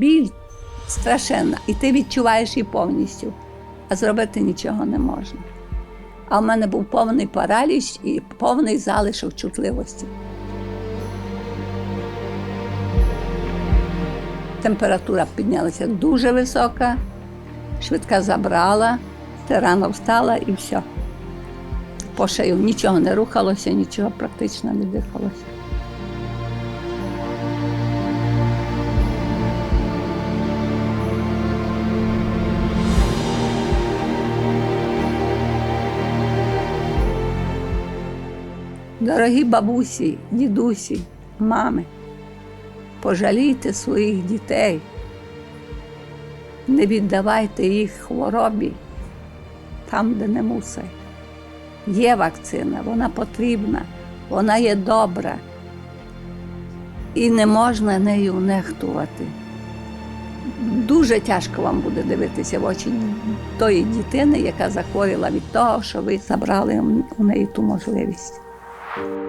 Біль страшенна, і ти відчуваєш її повністю, а зробити нічого не можна. А в мене був повний параліч і повний залишок чутливості. Температура піднялася дуже висока, швидка забрала, ти рано встала і все. По шию нічого не рухалося, нічого практично не дихалося. Дорогі бабусі, дідусі, мами, пожалійте своїх дітей, не віддавайте їх хворобі там, де не мусить. Є вакцина, вона потрібна, вона є добра. І не можна нею нехтувати. Дуже тяжко вам буде дивитися в очі тої дитини, яка захворіла від того, що ви забрали у неї ту можливість. Thank you.